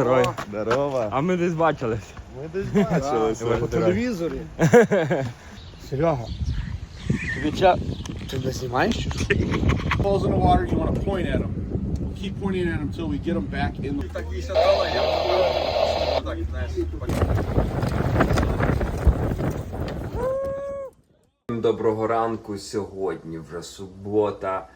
здоров'я. Здорово. А ми десь бачились. Ми десь бачилися. По телевізорі. Серега, Тобі ча... ти не знімаєш? чи? Falls in the water, you want to point at them. Keep pointing at them until we get them back in the. Доброго ранку. Сьогодні вже субота,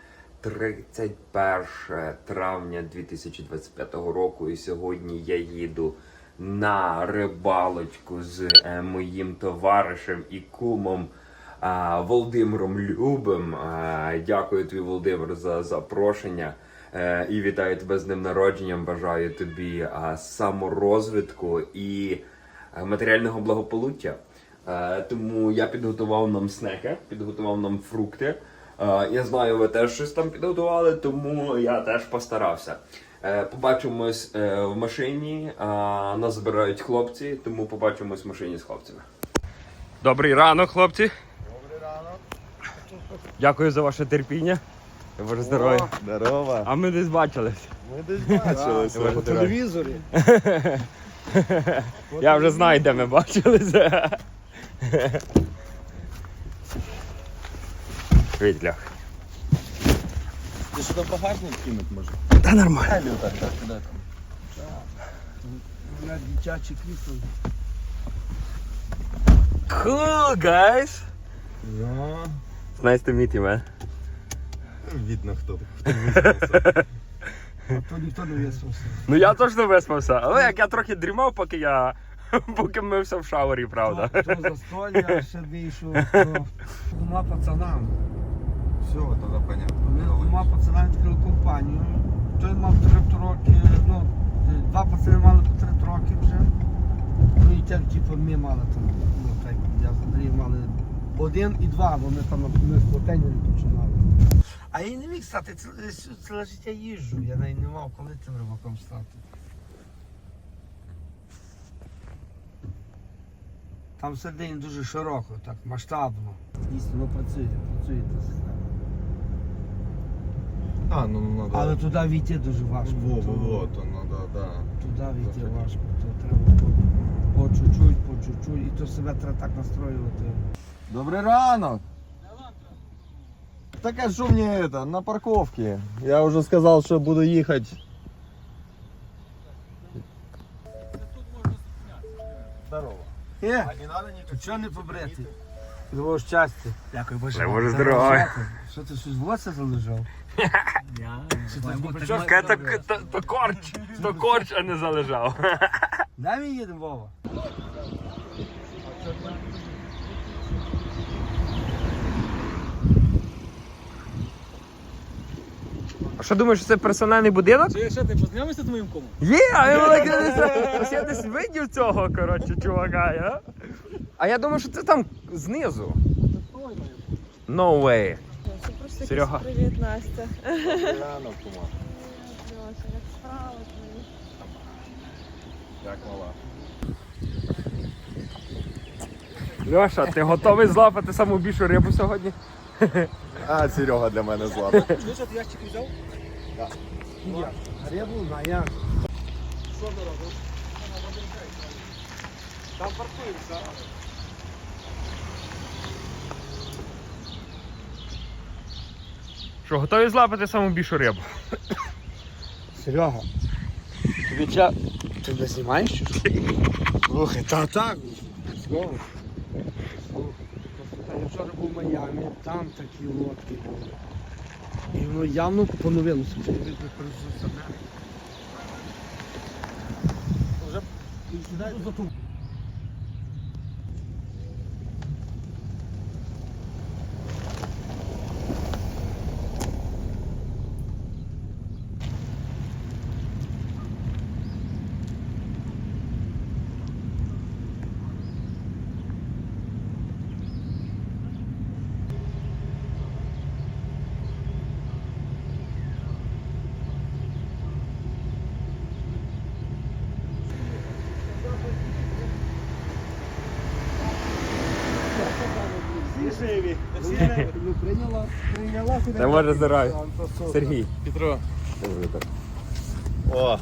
31 травня 2025 року. І сьогодні я їду на рибалочку з е, моїм товаришем і кумом Володимиром Любим. Дякую тобі, Володимир, за запрошення. Е, і вітаю тебе з днем народженням. Бажаю тобі саморозвитку і е, матеріального благополуття. Тому я підготував нам снеки, підготував нам фрукти. Е, я знаю, ви теж щось там підготували, тому я теж постарався. Е, побачимось е, в машині. нас збирають хлопці, тому побачимось в машині з хлопцями. Добрий ранок, хлопці. Добрий ранок. Дякую за ваше терпіння. Ваше здоров'я. Здорово. А ми десь бачились. Ми десь бачилися. Ваше По телевізорі. Я вже знаю, де ми бачилися. Привіт, Лях. Ти сюди багажник кинуть може? Та нормально. Так, так, там? Блядь, дитячі крісло. Cool, guys. Ну, It's nice to meet you, man. видно хто. А то ніхто не виспався. Ну я точно виспався, але як я трохи дрімав, поки я поки мився в шаурі, правда. То, то застолья, ще вийшов, то двома пацанам. Все, тоді понятно. Ми двома пацанам відкрили компанію. Той мав три роки, ну, два пацани мали по три роки вже. Ну і тільки типу, ми мали там, ну так, я з Андрієм мали один і два, бо ми там ми з Плотенів починали. А я не міг стати, ціле, ціле життя їжджу, я навіть не мав коли цим рибаком стати. Там всередині дуже широко, так, масштабно. Дійсно, ну працює, працює система. А, ну ну надо. Але туди війти дуже важко. Во, то- во, во, то надо, да. Туди війти Заходи. важко, то треба по, по чуть-чуть, по чуть-чуть, і то себе треба так настроювати. Добрий ранок. Так а что мне это, на парковке? Я уже сказал, что буду ехать. Здорово. Є, не надо то чого не побрити? Твого щастя. Дякую, Боже. Боже здоров'я. Що ти щось волосся залежав? Чувка, то, то, то корч, то корч, а не залежав. Дай мені їдемо, Вова. А що думаєш, що це персональний будинок? Чи що, ти познайомився з моїм комом? Є, а я так десь- ось я десь видів цього, коротше, чувака, я. А я думаю, що це там знизу. No way. Серега. привіт, Настя. Ранок, кума. Льоша, як справи твої? Як мала? Льоша, ти готовий злапати саму більшу рибу сьогодні? А, Серега для мене злапить. Ну ти ящик взяв? Рибу на як? Що ти робиш? Там паркуємося. Що, готові злапати саму більшу рибу? Серега, Тобі ча... ти не знімаєш? чи що? Слухай, та так. Слово. Я вчора був в Майамі, там такі лодки були. І воно явно поновилося. Вже за ту. Та може здоров'я. Сергій. Петро. О,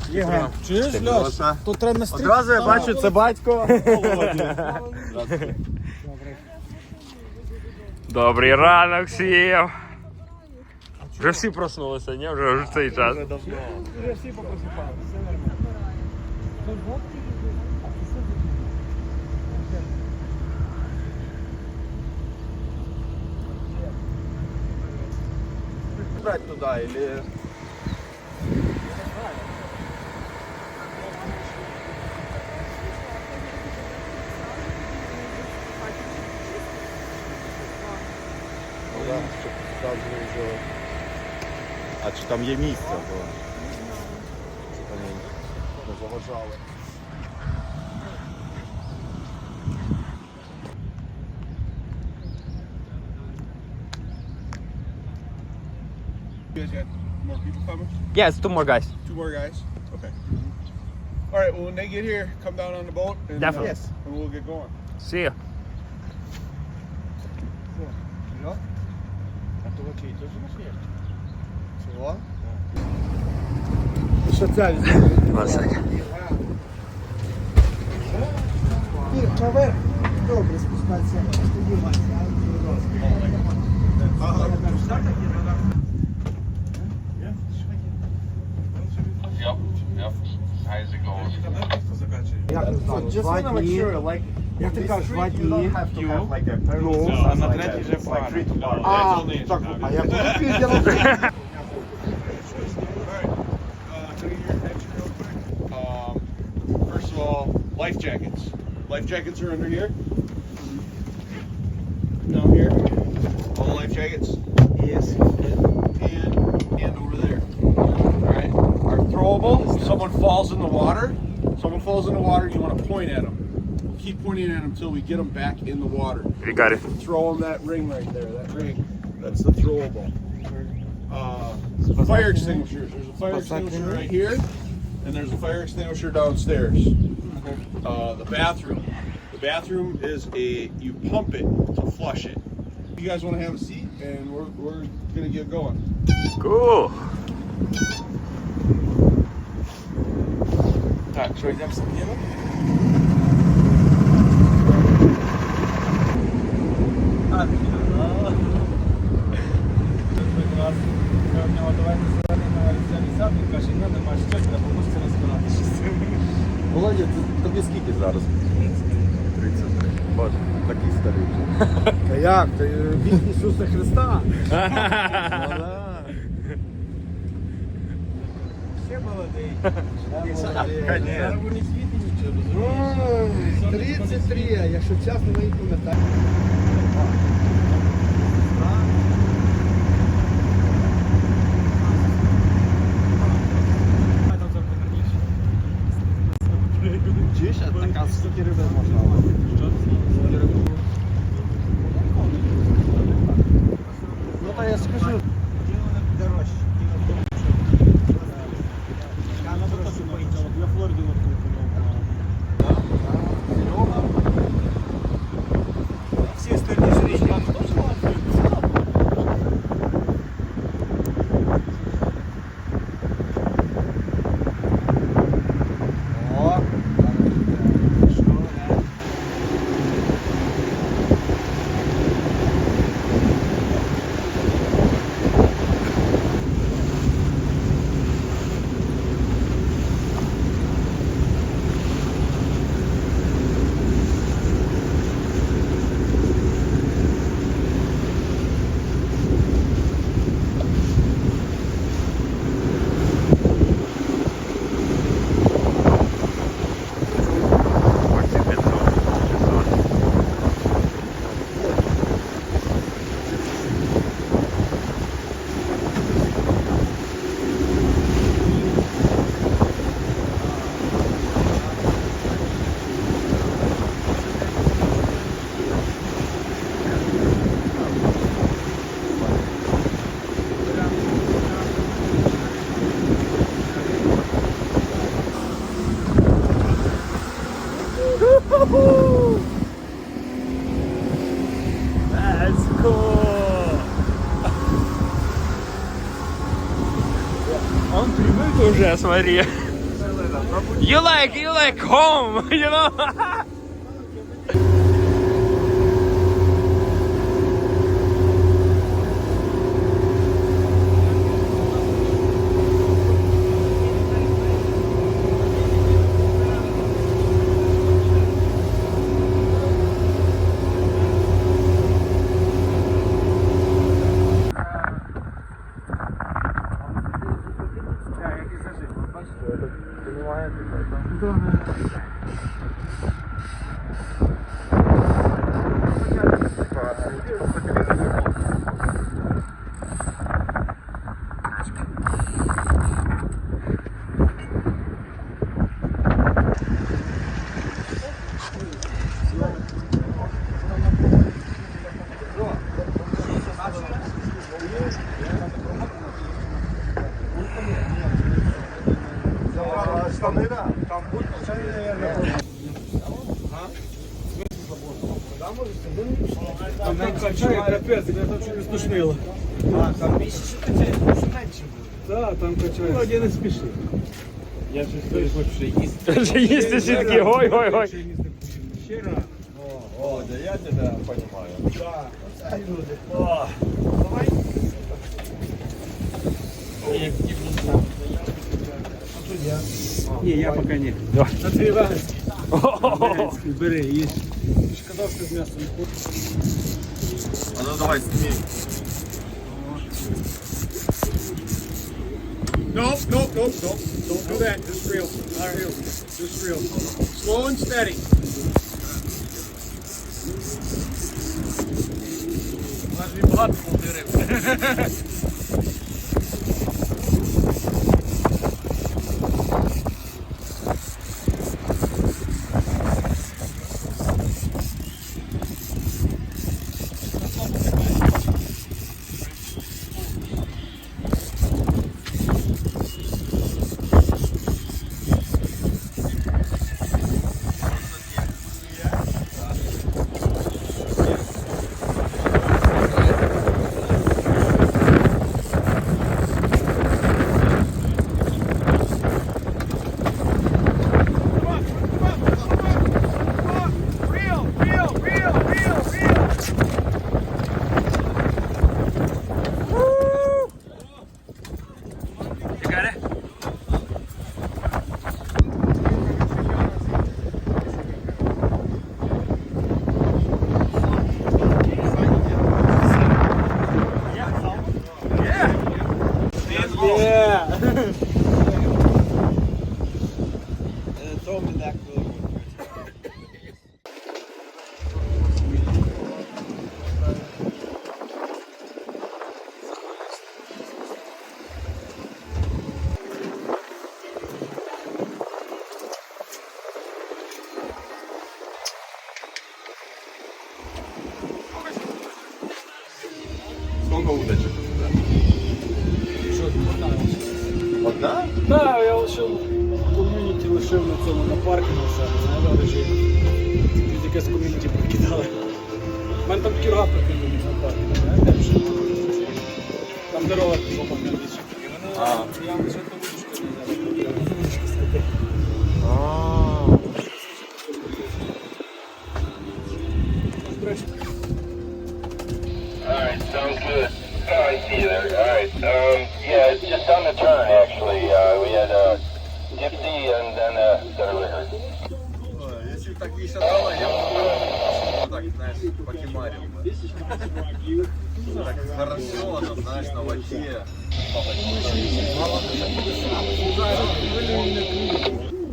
Чуєш, Льош? Тут треба на стрій. Одразу я бачу, це батько. Добрий ранок всім! Вже всі проснулися, ні? Вже, вже цей час. Вже всі попросипали, все нормально. Брать туда или... Ну да, щоб вже... А чи там є місце? Бо... Чи там не заважали? You got more people coming? Yes, two more guys. Two more guys? Okay. All right, well, when they get here, come down on the boat. And, Definitely. Uh, and we'll get going. See ya. Чого? Що це? One second. Наверх. Добре, спускайся. Піднімайся. Як не знаю, два дні. Як ти кажеш, два дні. Ну, а на третій вже пара. а, так, а я буду пізділа. Uh, can I get your attention real quick? Um, first of all, life jackets. Life jackets are under here. Down here. All the life jackets. Yes. And and over there. Alright. Are throwable. If someone falls in the water, someone falls in the water, you want to point at them. Keep pointing at them until we get them back in the water. You got it. Throw them that ring right there. That ring. That's the throwable. Uh, fire extinguishers. There's a fire extinguisher right here, and there's a fire extinguisher downstairs. Uh, the bathroom. The bathroom is a you pump it to flush it. You guys want to have a seat, and we're, we're gonna get going. Cool. Так, що йдемо самі? А, ти Прекрасно. Я в нього давай на різдвяний сад, він каже, не, нема ще, треба просто розбиратися. Володя, тобі скільки зараз? 33. Боже, такий старий вже. Та як? Ти вік Ісуса Христа. Ще молодий. Конечно. Зараз вони світи нічого, розумієш? Ой, 33, якщо чесно, не пам'ятаю. А там трохи гарніше. Чуєш, а така скільки риби можна уже, смотри. You like, you like home, you know? капець, я там щось стошнило. А, там більше що качає, тому що менше буде. Так, там качає. Вроді не спіши. Я щось хочу ще їсти. Вже їсти сітки, ой, ой, ой. Ще раз. О, да я тебя понимаю. Так, оце люди. Ні, я поки ні. На твій веганський. Веганський, бери, їж. Ти ж казав, що з м'ясом не хочеш. А ну давай, сними. Nope, nope, nope, nope. Don't do that. Just real. Not real. Just real. Slow and steady. У нас Під якесь ком'юніті прикидали. У мене там кірга прикиданий на паркінгу, знаєте? Там дорога по більше. А. Я лише ту вудочку не взяв. Вудочки сидить. А. До речі, Alright, sounds good. Oh, I see you there. Alright, um, yeah, it's just on the turn, actually. Uh, we had, uh, Dipsy and then, uh, the river. Ой, Если Покемарил бы. Так хорошо, оно, знаешь, на воде.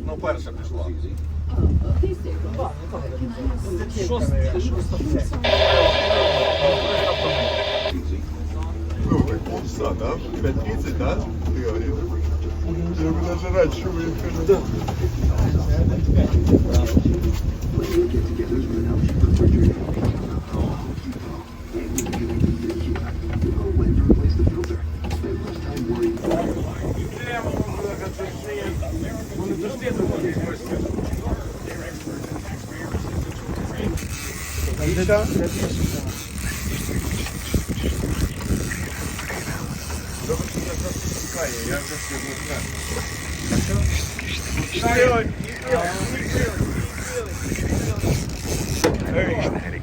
Ну, перша пішла. Ну, полчаса, да? 5.30, да? Ты говорил? Я бы даже раньше выехали. Добре, що я просто чекаю, я вже все знаю. Keep feeling. Keep feeling.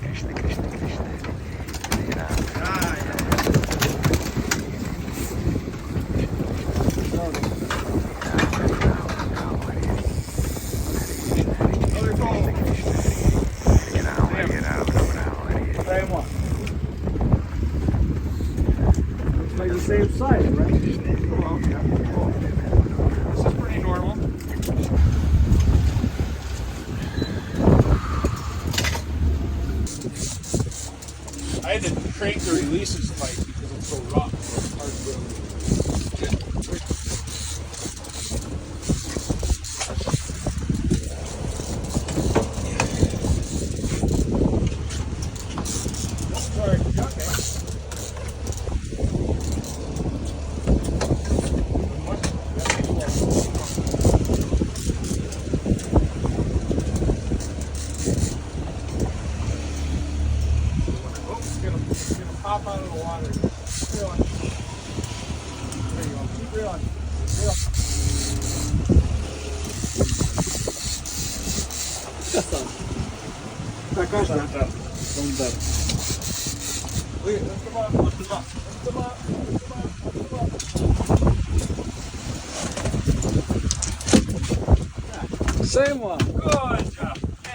Same one. Good.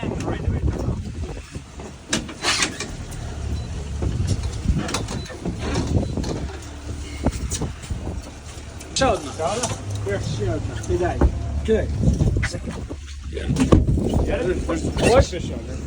And right away. Ciao, Ciao. Here, Ciao. Ciao. Ciao. Ciao. Ciao. Ciao. Ciao. Ciao.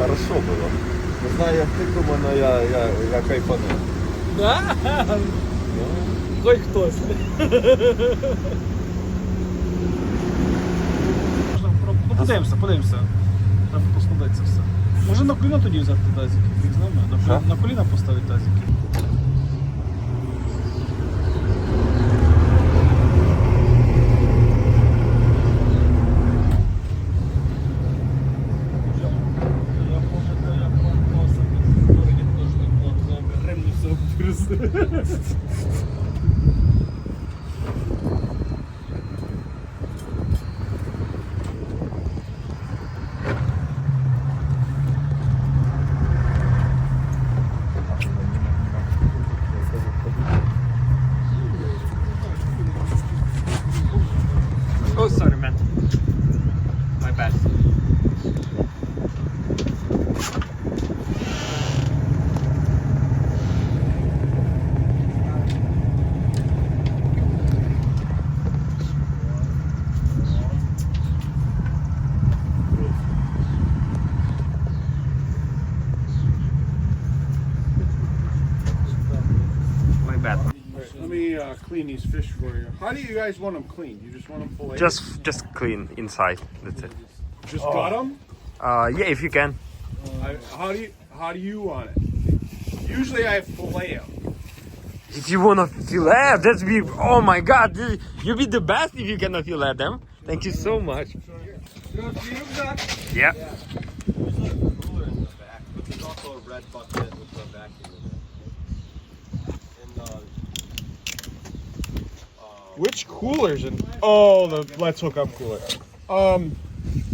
Хорошо було. Не знаю, як ти кому, але я, я, я кайфанув. Да? Хоч хтось. Ну, подивимося, подивимося. Треба поскладеться все. Може на коліна тоді взяти тазики? як знає, на, на коліна поставити тазики. Clean these fish for you. How do you guys want them cleaned? You just want them filleted? Just, just clean inside. That's it. just gut them. Uh, yeah, if you can. I, how do you how do you want it? Usually I fillet them. If you wanna fillet, that's be. Oh my God, dude, you be the best if you cannot fillet them. Thank you so much. Yeah. cooler in the back, but there's also a red bucket with a vacuum in it. And uh, Which coolers and oh the let's hook up cooler. Um,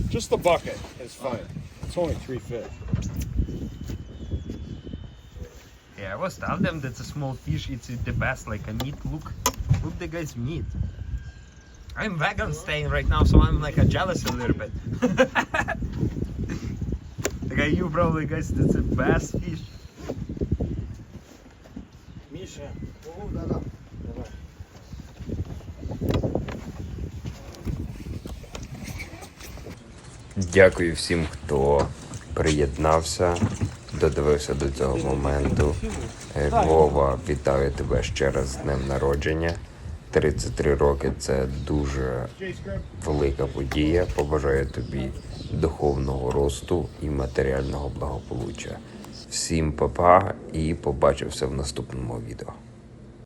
just the bucket is fine. It's only three fish. Yeah, I was tell them that's a small fish. It's the best, like a meat. Look, look the guy's meat. I'm vegan staying right now, so I'm like a jealous a little bit. like you probably guys, that's the best fish. Дякую всім, хто приєднався, додивився до цього моменту. Е, Вова, вітаю тебе ще раз з днем народження. 33 роки це дуже велика подія. Побажаю тобі духовного росту і матеріального благополуччя. Всім па-па і побачимося в наступному відео.